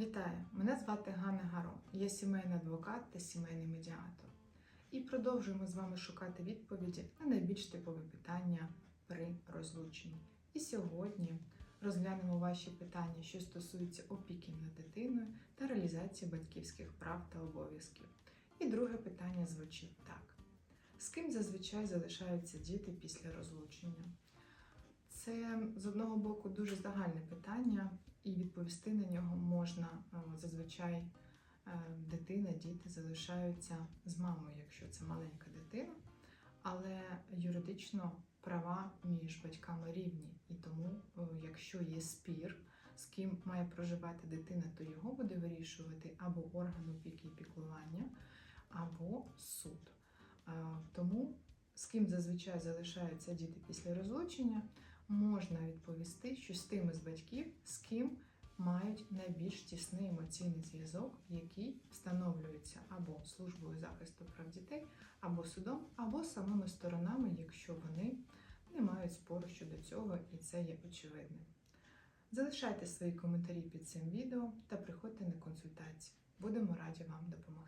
Вітаю! Мене звати Ганна Гаро. Я сімейний адвокат та сімейний медіатор. І продовжуємо з вами шукати відповіді на найбільш типові питання при розлученні. І сьогодні розглянемо ваші питання, що стосуються опіки над дитиною та реалізації батьківських прав та обов'язків. І друге питання звучить так: з ким зазвичай залишаються діти після розлучення? Це з одного боку дуже загальне питання, і відповісти на нього можна е, зазвичай е, дитина, діти залишаються з мамою, якщо це маленька дитина, але юридично права між батьками рівні, і тому, е, якщо є спір, з ким має проживати дитина, то його буде вирішувати або орган опіки і піклування, або суд. Тому з ким зазвичай залишаються діти після розлучення, можна відповісти, що з тими з батьків, з ким мають найбільш тісний емоційний зв'язок, який встановлюється або службою захисту прав дітей, або судом, або самими сторонами, якщо вони не мають спору щодо цього, і це є очевидним. Залишайте свої коментарі під цим відео та приходьте на консультацію. Будемо раді вам допомогти.